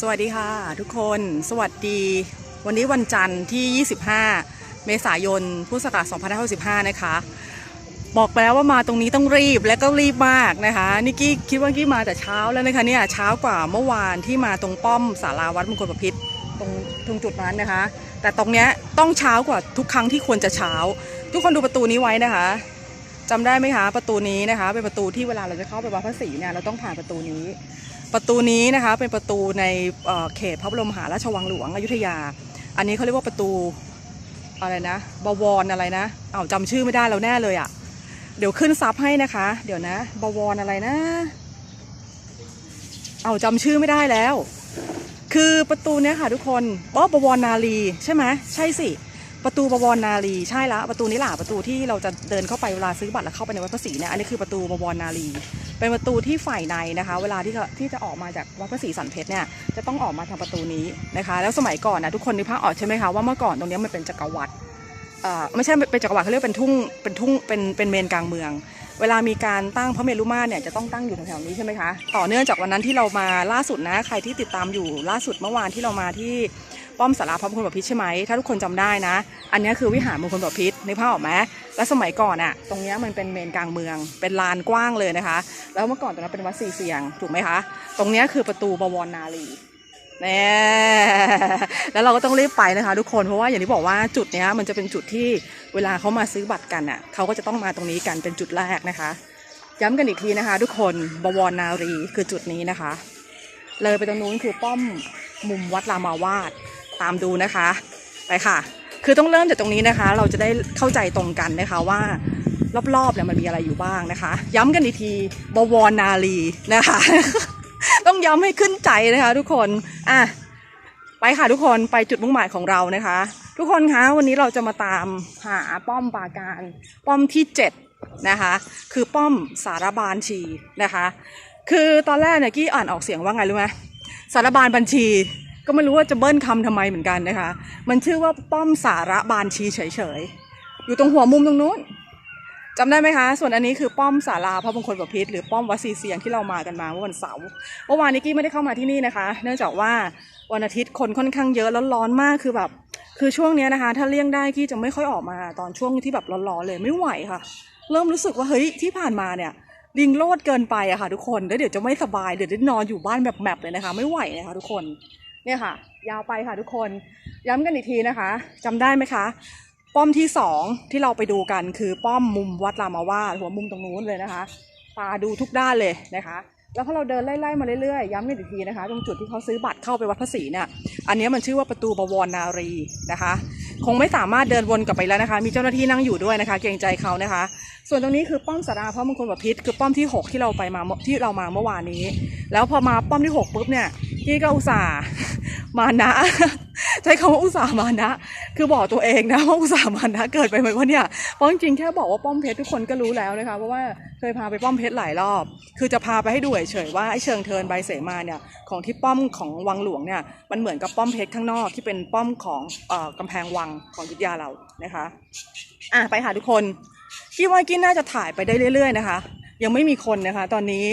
สวัสดีค่ะทุกคนสวัสดีวันนี้วันจันทร์ที่ 25 เมษายน พุทธศักราช2565 นะคะ บอกไปแล้วว่ามาตรงนี้ต้องรีบและก็รีบมากนะคะนิกกี้คิดว่านิกี้มาแต่เช้าแล้วนะคะเนี่ยเช้ากว่าเมื่อวานที่มาตรงป้อมสาราวัดมงคลประพิษตรงตรงจุดนั้นนะคะ แต่ตรงเนี้ยต้องเช้ากว่าทุกครั้งที่ควรจะเช้า ทุกคนดูประตูนี้ไว้นะคะจำได้ไหมคะประตูนี้นะคะเป็นประตูที่เวลาเราจะเข้าไปวัดพระศรีเนี่ยเราต้องผ่านประตูนี้ ประตูนี้นะคะเป็นประตูในเขตพระบรมหาราชวังหลวงอยุธยา อันนี้เขาเรียกว่าประตูอะไรนะบวรอะไรนะเอาวจำชื่อไม่ได้แล้วแน่เลยอะ่ะ เดี๋ยวขึ้นซับให้นะคะ เดี๋ยวนะบวรอะไรนะ เอาจำชื่อไม่ได้แล้ว คือประตูเนี้ยค่ะทุกคนอ๋อบวรนาลีใช่ไหมใช่สิประตูบวรนาลีใช่ละประตูนี้แหละประตูที่เราจะเดินเข้าไปเวลาซื้อบัตรแล้วเข้าไปในวัดพระศรีเนี่ยอันนี้คือประตูบวรนาลี เป็นประตูที่ฝ่ายในนะคะ เวลาที่จะที่จะออกมาจากวัดพระศรีสันเพชรเนี่ยจะต้องออกมาทางประตูนี้นะคะ แล้วสมัยก่อนนะทุกคนนึกภาพออกใช่ไหมคะว่าเมื่อก่อนตรงนี้มันเป็นจักรวรรดิเอ่อไม่ใช่เป็นจักรวรรดิเขาเรียกเป็นทุ่งเป็นทุ่งเป็นเป็นเมนกลางเมือง เวลามีการตั้งพระเมรุมาตรเนี่ยจะต้องตั้งอยู่แถวๆนี้ใช่ไหมคะต่อเนื่องจากวันนั้นที่เรามาล่าสุดนะใครที่ติดตามอยู่ล่าสุดเมื่อวานที่เรามาที่ ป้อมสาราพระมงคลบพิตรใช่ไหมถ้าทุกคนจำได้นะ อันนี้คือวิหารมงคลบพิตรในภาพออกไหมแล้วสมัยก่อนอะตรงนี้มันเป็นเมนกลางเมือง เป็นลานกว้างเลยนะคะ แล้วเมื่อก่อนตรงนั้นเป็นวัดสี่เสียงถูกไหมคะ ตรงนี้คือประตูบวรนารีแน่แล้วเราก็ต้องรีบไปนะคะ ทุกคนเพราะว่าอย่างที่บอกว่าจุดนี้มันจะเป็นจุดที่เวลาเขามาซื้อบัตรกันอะเขาก็จะต้องมาตรงนี้กันเป็นจุดแรกนะคะ ย้ำกันอีกทีนะคะ ทุกคนบวรนารีคือจุดนี้นะคะ เลยไปตรงนู้นคือป้อมมุมวัดรามาวาด ตามดูนะคะไปค่ะ คือต้องเริ่มจากตรงนี้นะคะ เราจะได้เข้าใจตรงกันนะคะว่ารอบๆเนี่ยมันมีอะไรอยู่บ้างนะคะ ย้ำกันอีกทีบวรนารีนะคะ ต้องย้ำให้ขึ้นใจนะคะ ทุกคนอะไปค่ะทุกคนไปจุดมุ่งหมายของเรานะคะ ทุกคนคะวันนี้เราจะมาตามหาป้อมปราการ ป้อมที่เจ็ดนะคะ คือป้อมสารบานชีนะคะ คือตอนแรกเนี่ยกี้อ่านออกเสียงว่าไงรู้ไหมสารบานบัญชี ก็ไม่รู้ว่าจะเบิ้ลคำทำไมเหมือนกันนะคะ มันชื่อว่าป้อมสารบานชีเฉยๆ อยู่ตรงหัวมุมตรงนู้นจำได้ไหมคะ ส่วนอันนี้คือป้อมสาราพระมงคลบพิตรหรือป้อมวัดศรีเสียงที่เรามากันมาเมื่อวันเสาร์เมื่อวานนี้กี้ไม่ได้เข้ามาที่นี่นะคะ เนื่องจากว่าวันอาทิตย์คนค่อนข้างเยอะแล้วร้อนมากคือแบบ คือช่วงนี้นะคะ ถ้าเลี่ยงได้กี้จะไม่ค่อยออกมาตอนช่วงที่แบบร้อนๆเลยไม่ไหวค่ะ เริ่มรู้สึกว่าเฮ้ยที่ผ่านมาเนี่ยลิงโลดเกินไปอะค่ะทุกคนแล้วเดี๋ยวจะไม่สบายเดี๋ยวจะนอนอยู่บ้านแบบแมปเลยนะคะ ไม่ไหวนะคะทุกคน เนี่ยค่ะ ยาวไปค่ะทุกคน ย้ำกันอีกทีนะคะจำได้ไหมคะ ป้อมที่สองที่เราไปดูกันคือป้อมมุมวัดรามาวาหัวมุมตรงนู้นเลยนะคะตาดูทุกด้านเลยนะคะแล้วพอเราเดินไล่ๆมาเรื่อยๆย้ำกันอีกทีนะคะ ตรงจุดที่เขาซื้อบัตรเข้าไปวัดพระศรีเนี่ยอันนี้มันชื่อว่าประตูบวรนารีนะคะ คงไม่สามารถเดินวนกลับไปแล้วนะคะ มีเจ้าหน้าที่นั่งอยู่ด้วยนะคะ เกรงใจเขานะคะ ส่วนตรงนี้คือป้อมสาราพระมงคลบพิษคือป้อมที่ 6 ที่เราไปมาที่เรามาเมื่อวานนี้ แล้วพอมาป้อมที่ 6 ปุ๊บเนี่ยพี่ก็อุตส่าห์มานะ ใช้คำว่าอุตส่าหมานะ คือบอกตัวเองนะว่าอุตส่าหมานะ เกิดไปไหมวะเนี่ยเพราะจริงๆแค่บอกว่าป้อมเพชรทุกคนก็รู้แล้วนะคะเพราะว่าเคยพาไปป้อมเพชรหลายรอบ คือจะพาไปให้ดูเฉยๆว่าไอ้เชิงเทินใบเสมาเนี่ยของที่ป้อมของวังหลวงเนี่ยมันเหมือนกับป้อมเพชรข้างนอกที่เป็นป้อมของอ่อกำแพงวังของยุทธยาเรานะคะอะไปค่ะทุกคนคิดว่ากินน่าจะถ่ายไปได้เรื่อย ๆ นะคะ ยังไม่มีคนนะคะ ตอนนี้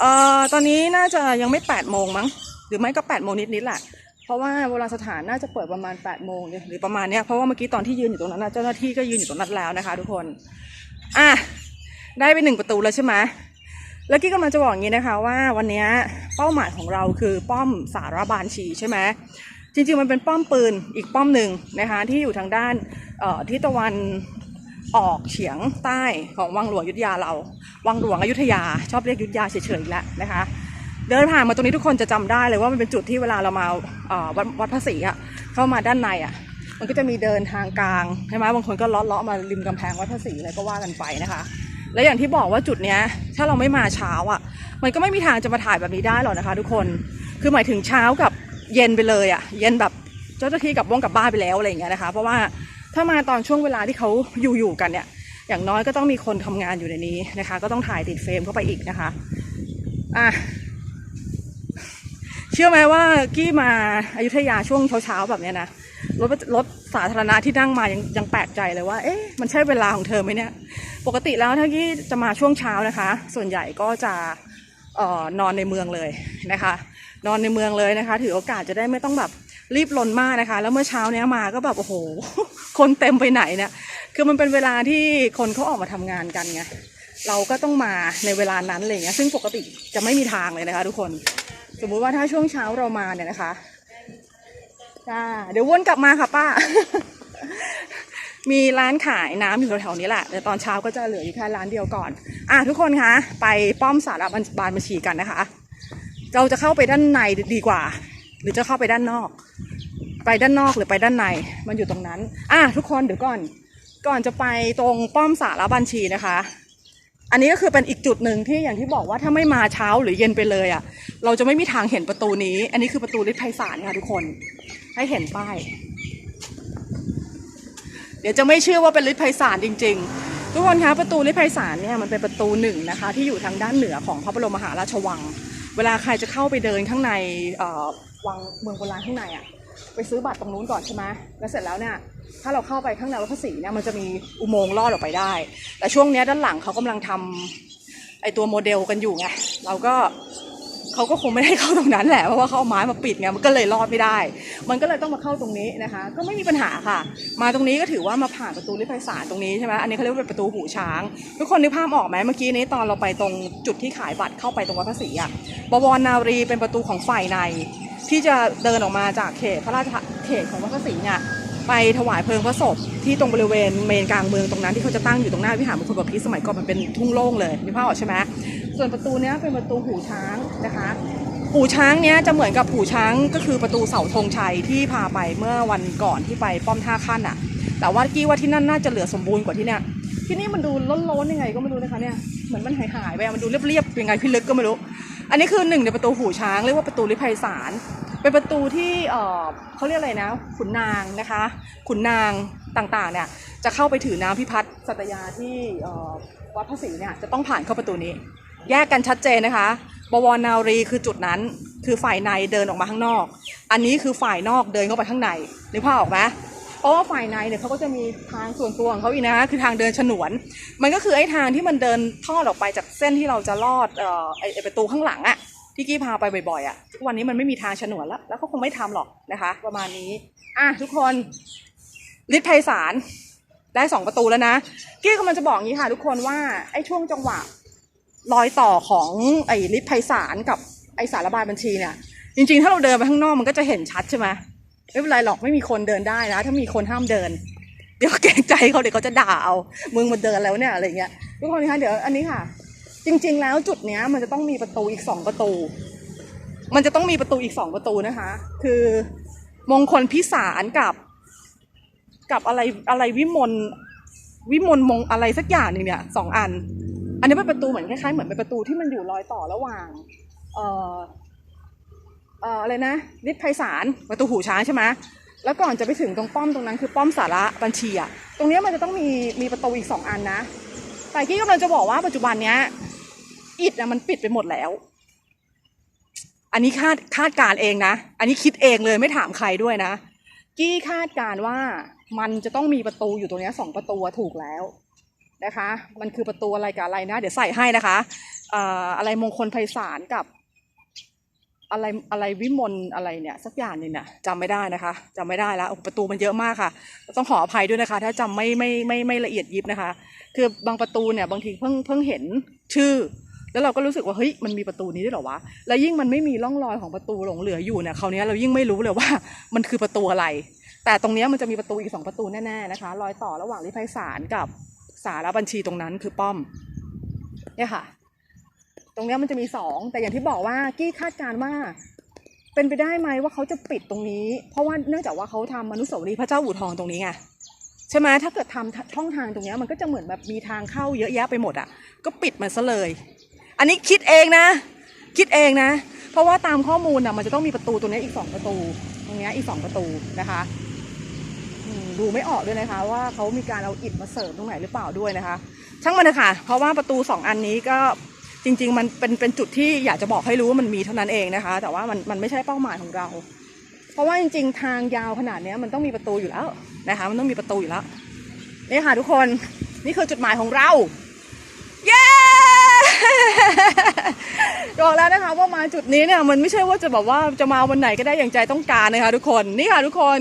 เอ่อตอนนี้น่าจะยังไม่8ปดโมงมั้งหรือไม่ก็8ปดโมงนิดๆแหละ เพราะว่าเวลาสถานน่าจะเปิดประมาณ8ปดโมงหรือประมาณเนี้ยเพราะว่าเมื่อกี้ตอนที่ยืนอยู่ตรงนั้นนะเจ้าหน้าที่ก็ยืนอยู่ตรงนั้นแล้วนะคะ ทุกคนอะได้ไปหนึ่งประตูแล้วใช่ไหมแล้วกี้กำลังจะบอกอย่างนี้นะคะว่าวันเนี้ยเป้าหมายของเราคือป้อมสารบานชีใช่ไหมจริงๆมันเป็นป้อมปืนอีกป้อมหนึ่งนะคะที่อยู่ทางด้านทิศตะวันออกเฉียงใต้ของวังหลวงยุทธยาเรา วังหลวงอยุธยา ชอบเรียกยุทธยาเฉยๆแล้วนะคะ เดินผ่านมาตรงนี้ทุกคนจะจำได้เลยว่ามันเป็นจุดที่เวลาเรามาวัดวัดพระศรีอะเข้ามาด้านในอะมันก็จะมีเดินทางกลางใช่ไหมบางคนก็เลาะๆมาริมกำแพงวัดพระศรีอะไรก็ว่ากันไปนะคะ และอย่างที่บอกว่าจุดเนี้ยถ้าเราไม่มาเช้าอะมันก็ไม่มีทางจะมาถ่ายแบบนี้ได้หรอกนะคะ ทุกคนคือหมายถึงเช้ากับเย็นไปเลยอะเย็นแบบเจ้าหน้าที่กับวงกับบ้านไปแล้วอะไรอย่างเงี้ยนะคะ เพราะว่าถ้ามาตอนช่วงเวลาที่เขาอยู่อยู่ๆกันเนี่ย อย่างน้อยก็ต้องมีคนทำงานอยู่ในนี้นะคะ ก็ต้องถ่ายติดเฟรมเข้าไปอีกนะคะอะ เชื่อไหมว่ากี้มาอายุทยาช่วงเช้าๆแบบเนี้ยนะรถรถสาธารณะที่นั่งมายังยังแปลกใจเลยว่า เอ๊ะมันใช่เวลาของเธอไหมเนี่ย ปกติแล้วถ้ากี้จะมาช่วงเช้านะคะ ส่วนใหญ่ก็จะออนอนในเมืองเลยนะคะ นอนในเมืองเลยนะคะ ถือโอกาสจะได้ไม่ต้องแบบรีบลนมากนะคะ แล้วเมื่อเช้าเนี้ยมาก็แบบโอ้โห คนเต็มไปไหนเนี่ยคือมันเป็นเวลาที่คนเขาออกมาทำงานกันไงเราก็ต้องมาในเวลานั้นอะไรเงี้ยซึ่งปกติจะไม่มีทางเลยนะคะ ทุกคน สมมุติว่าถ้าช่วงเช้าเรามาเนี่ยนะคะจ้าเดี๋ยววนกลับมาค่ะป้า มีร้านขายน้ำอยู่แถวๆนี้แหละแต่ตอนเช้าก็จะเหลืออยู่แค่ร้านเดียวก่อน อะทุกคนคะไปป้อมสารบบานบัญชีกันนะคะ เราจะเข้าไปด้านในดีกว่า หรือจะเข้าไปด้านนอก ไปด้านนอกหรือไปด้านในมันอยู่ตรงนั้น อะทุกคนเดี๋ยวก่อน ก่อนจะไปตรงป้อมสารบัญชีนะคะ อันนี้ก็คือเป็นอีกจุดหนึ่งที่อย่างที่บอกว่าถ้าไม่มาเช้าหรือเย็นไปเลยอะ่ะ เราจะไม่มีทางเห็นประตูนี้ อันนี้คือประตูฤทธิ์ไพศาลค่ะทุกคน ให้เห็นป้าย เดี๋ยวจะไม่เชื่อว่าเป็นฤทธิ์ไพศาลจริง ๆ ทุกคนคะประตูฤทธิ์ไพศาลเนี่ยมันเป็นประตูหนึ่งนะคะ ที่อยู่ทางด้านเหนือของพระบรมมหาราชวัง เวลาใครจะเข้าไปเดินข้างในเอ่อวังเมืองโบราณข้างในอะ่ะ ไปซื้อบัตรตรงนู้นก่อนใช่ไหมแล้วเสร็จแล้วเนี่ย ถ้าเราเข้าไปข้างในวัดพระศรีเนี่ยมันจะมีอุโมงค์ลอดออกไปได้ แต่ช่วงเนี้ยด้านหลังเขากำลังทำไอตัวโมเดลกันอยู่ไง เราก็เขาก็คงไม่ได้เข้าตรงนั้นแหละ เพราะว่าเขาเอาไม้มาปิดไง มันก็เลยรอดไม่ได้ มันก็เลยต้องมาเข้าตรงนี้นะคะ ก็ไม่มีปัญหาค่ะ มาตรงนี้ก็ถือว่ามาผ่านประตูลิฟต์ไฟสารตรงนี้ใช่ไหมอันนี้เขาเรียกว่าเป็นประตูหูช้าง ทุกคนนึกภาพออกไหมเมื่อกี้นี้ตอนเราไปตรงจุดที่ขายบัตรเข้าไปตรงวัดพระศรีอะบวรนารีเป็นประตูของฝ่ายใน ที่จะเดินออกมาจากเขตพระราชเขตของวัดพระศรีเนี่ยไปถวายเพลิงพระศพที่ตรงบริเวณเมนกลางเมืองตรงนั้นที่เขาจะตั้งอยู่ตรงหน้าวิหารมงคลบพิตรสมัยก่อนมันเป็นทุ่งโล่งเลยมีภาพออกใช่ไหมส่วนประตูเนี้ยเป็นประตูหูช้างนะคะหูช้างเนี้ยจะเหมือนกับหูช้างก็คือประตูเสาธงชัยที่พาไปเมื่อวันก่อนที่ไปป้อมท่าขั้นอะแต่ว่ากี้ว่าที่นั่นน่าจะเหลือสมบูรณ์กว่าที่เนี้ยที่นี่มันดูล้นๆยังไงก็ไม่รู้นะคะเนี่ยเหมือนมันหายๆไปมันดูเรียบๆยังไงพี่ลึกก็ไม่รู้ อันนี้คือหนึ่งในประตูหูช้างเรียกว่าประตูลิภัยสารเป็นประตูที่เขาเรียกอะไรนะ ขุนนางนะคะ ขุนนางต่างๆเนี่ยจะเข้าไปถือน้ำพิพัฒน์สัตยาที่วัดพระศรีเนี่ยจะต้องผ่านเข้าประตูนี้ แยกกันชัดเจนนะคะ บวรนารีคือจุดนั้นคือฝ่ายในเดินออกมาข้างนอก อันนี้คือฝ่ายนอกเดินเข้าไปข้างในนึกภาพออกไหม ราะว่าฝ่ายในเนี่ยเขาก็จะมีทางส่วนตัวของเขาอีกนะคือทางเดินฉนวน มันก็คือไอ้ทางที่มันเดินทอดออกไปจากเส้นที่เราจะลอดเอ่อไอ้ประตูข้างหลังอะที่กี้พาไปบ่อยๆอะทุกวันนี้มันไม่มีทางฉนวนแล้ว แล้วเขาคงไม่ทำหรอกนะคะ ประมาณนี้ อะทุกคนฤทธิ์ไพศาลได้สองประตูแล้วนะกี้กำลังจะบอกงี้ค่ะ ทุกคนว่าไอ้ช่วงจังหวะรอยต่อของไอ้ฤทธิ์ไพศาลกับไอ้สารระบายบัญชีเนี่ยจริงๆ ถ้าเราเดินไปข้างนอกมันก็จะเห็นชัดใช่ไหม ไม่เป็นไรหรอกไม่มีคนเดินได้นะ ถ้ามีคนห้ามเดิน เดี๋ยวเกรงใจเขาเดี๋ยวเขาจะด่าเอามึงมาเดินแล้วเนี่ยอะไรเงี้ยทุกคนคะเดี๋ยวอันนี้ค่ะ จริง ๆ แล้วจุดเนี้ย มันจะต้องมีประตูอีกสองประตู มันจะต้องมีประตูอีกสองประตูนะคะ คือมงคลพิสารกับ กับอะไรอะไรวิมลวิมลมงอะไรสักอย่างหนึ่งเนี่ยสองอัน อันนี้เป็นประตูเหมือนคล้ายๆเหมือนเป็นประตูที่มันอยู่รอยต่อระหว่าง เอ่อ เอ่ออะไรนะฤทธิ์ไพศาลประตูหูช้างใช่ไหมแล้วก่อนจะไปถึงตรงป้อมตรงนั้นคือป้อมสาระบัญชีอะตรงเนี้ยมันจะต้องมีมีประตูอีกสองอันนะแต่กี้กำลังจะบอกว่าปัจจุบันเนี้ยอิฐนะมันปิดไปหมดแล้ว อันนี้คาดคาดการเองนะ อันนี้คิดเองเลยไม่ถามใครด้วยนะ กี้คาดการว่ามันจะต้องมีประตูอยู่ตรงเนี้ยสองประตูถูกแล้วนะคะ มันคือประตูอะไรกับอะไรนะ เดี๋ยวใส่ให้นะคะอออะไรมงคลไพศาลกับ อะไรอะไรวิมลอะไรเนี่ยสักอย่างหนึ่งเนี่ยจำไม่ได้นะคะจำไม่ได้แล้วประตูมันเยอะมากค่ะ ต้องขออภัยด้วยนะคะ ถ้าจำไม่ไม่ไม่ไม่ละเอียดยิบนะคะ คือบางประตูเนี่ยบางทีเพิ่งเพิ่งเห็นชื่อ แล้วเราก็รู้สึกว่าเฮ้ยมันมีประตูนี้ด้วยหรอวะแล้วยิ่งมันไม่มีร่องรอยของประตูหลงเหลืออยู่เนี่ยคราวนี้เรายิ่งไม่รู้เลยว่ามันคือประตูอะไร แต่ตรงนี้มันจะมีประตูอีกสองประตูแน่ๆนะคะ รอยต่อระหว่างริไพศาลกับสารบัญชีตรงนั้นคือป้อมเนี่ยค่ะ ตรงนี้มันจะมีสองแต่อย่างที่บอกว่ากี้คาดการณ์ว่า เป็นไปได้ไหมว่าเขาจะปิดตรงนี้ เพราะว่าเนื่องจากว่าเขาทำมนุสาวรีย์พระเจ้าอู่ทองตรงนี้ไงใช่ไหมถ้าเกิดทำช่องทางตรงนี้มันก็จะเหมือนแบบมีทางเข้าเยอะแยะไปหมดอะ ก็ปิดมันซะเลย อันนี้คิดเองนะ คิดเองนะ เพราะว่าตามข้อมูลน่ะมันจะต้องมีประตูตรงเนี้อีกสองประตู ตรงนี้อีกสองประตูนะคะดูไม่ออกด้วยนะคะ ว่าเขามีการเอาอิฐมาเสริมตรงไหนหรือเปล่าด้วยนะคะ ช่างมันเถอะค่ะ เพราะว่าประตูสองอันนี้ก็ จริง ๆ มันเป็นเป็นจุดที่อยากจะบอกให้รู้ว่ามันมีเท่านั้นเองนะคะ แต่ว่ามันมันไม่ใช่เป้าหมายของเรา เพราะว่าจริง ๆ ทางยาวขนาดนี้มันต้องมีประตูอยู่แล้วนะคะ มันต้องมีประตูอยู่แล้วนี่ค่ะทุกคนนี่คือจุดหมายของเรา เย้บอกแล้วนะคะว่ามาจุดนี้เนี่ยมันไม่ใช่ว่าจะแบบว่าจะมาวันไหนก็ได้อย่างใจต้องการนะคะทุกคนนี่ค่ะทุกคน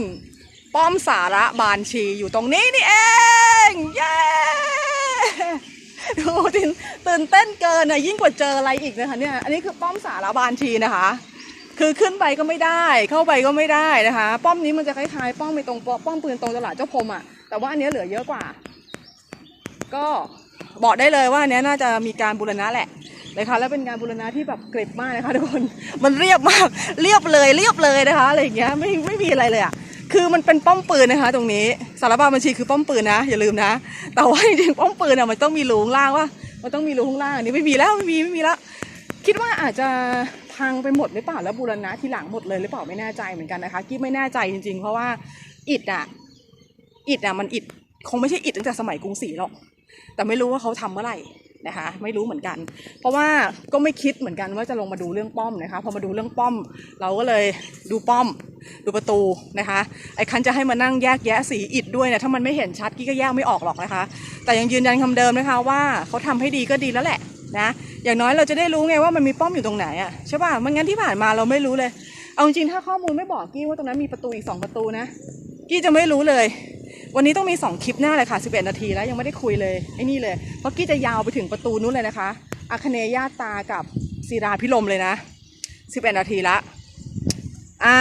ป้อมสาระบานชีอยู่ตรงนี้นี่เอง เย้ ดูตื่นตื่นเต้นเกินอะยิ่งกว่าเจออะไรอีกนะคะเนี่ยอันนี้คือป้อมสารบานชีนะคะ คือขึ้นไปก็ไม่ได้ เข้าไปก็ไม่ได้นะคะ ป้อมนี้มันจะคล้ายๆ ป้อมไปตรงป้อมปืนตรงตลาดเจ้าพรมอะแต่ว่าอันนี้เหลือเยอะกว่า ก็บอกได้เลยว่าอันนี้น่าจะมีการบูรณะแหละนะคะแล้วเป็นการบูรณะที่แบบเกร็บมากนะคะทุกคนมันเรียบมากเรียบเลยเรียบเลยนะคะอะไรอย่างเงี้ยไม่ไม่มีอะไรเลยอะ คือมันเป็นป้อมปืนนะคะ ตรงนี้สารบาบัญชีคือป้อมปืนนะอย่าลืมนะ แต่ว่าจริงๆป้อมปืนอะมันต้องมีรูข้างล่างว่ามันต้องมีรูข้างล่างอันนี้ไม่มีแล้วไม่มีไม่มีแล้วคิดว่าอาจจะพังไปหมดหรือเปล่าแล้วบูรณะทีหลังหมดเลยหรือเปล่าไม่แน่ใจเหมือนกันนะคะกิ๊บไม่แน่ใจจริง ๆ เพราะว่าอิฐอะอิฐอะมันอิฐคงไม่ใช่อิฐตั้งแต่สมัยกรุงศรีหรอกแต่ไม่รู้ว่าเขาทำเมื่อไหร่ นะคะ ไม่รู้เหมือนกัน เพราะว่าก็ไม่คิดเหมือนกันว่าจะลงมาดูเรื่องป้อมนะคะ พอมาดูเรื่องป้อม เราก็เลยดูป้อม ดูประตูนะคะ ไอ้คันจะให้มานั่งแยกแยะสีอิฐด้วยเนี่ยถ้ามันไม่เห็นชัดกี้ก็แยกไม่ออกหรอกนะคะ แต่ยังยืนยันคำเดิมนะคะว่าเขาทำให้ดีก็ดีแล้วแหละนะอย่างน้อยเราจะได้รู้ไงว่ามันมีป้อมอยู่ตรงไหนอะใช่ป่ะมันงั้นที่ผ่านมาเราไม่รู้เลย เอาจริงถ้าข้อมูลไม่บอกกี้ว่าตรงนั้นมีประตูอีกสองประตูนะ กี้จะไม่รู้เลย วันนี้ต้องมี 2 คลิปหน้าเลยค่ะ 11 นาทีแล้วยังไม่ได้คุยเลยไอ้นี่เลยเพราะกี้จะยาวไปถึงประตูนู้นเลยนะคะอาคเนยาตากับศิราพิลมเลยนะ 11 นาทีละอ่า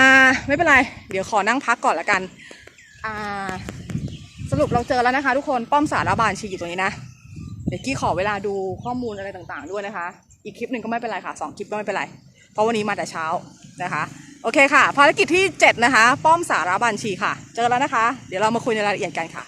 ไม่เป็นไร เดี๋ยวขอนั่งพักก่อนละกันอ่าสรุปเราเจอแล้วนะคะ ทุกคนป้อมสารบานชีอยู่ตรงนี้นะ เดี๋ยวกี้ขอเวลาดูข้อมูลอะไรต่างๆ ด้วยนะคะ อีกคลิปหนึ่งก็ไม่เป็นไรค่ะสองคลิปก็ไม่เป็นไร เพราะวันนี้มาแต่เช้านะคะ โอเคค่ะ ภารกิจที่ 7 นะคะ ป้อมสารบัญชีค่ะ เจอแล้วนะคะ เดี๋ยวเรามาคุยในรายละเอียดกันค่ะ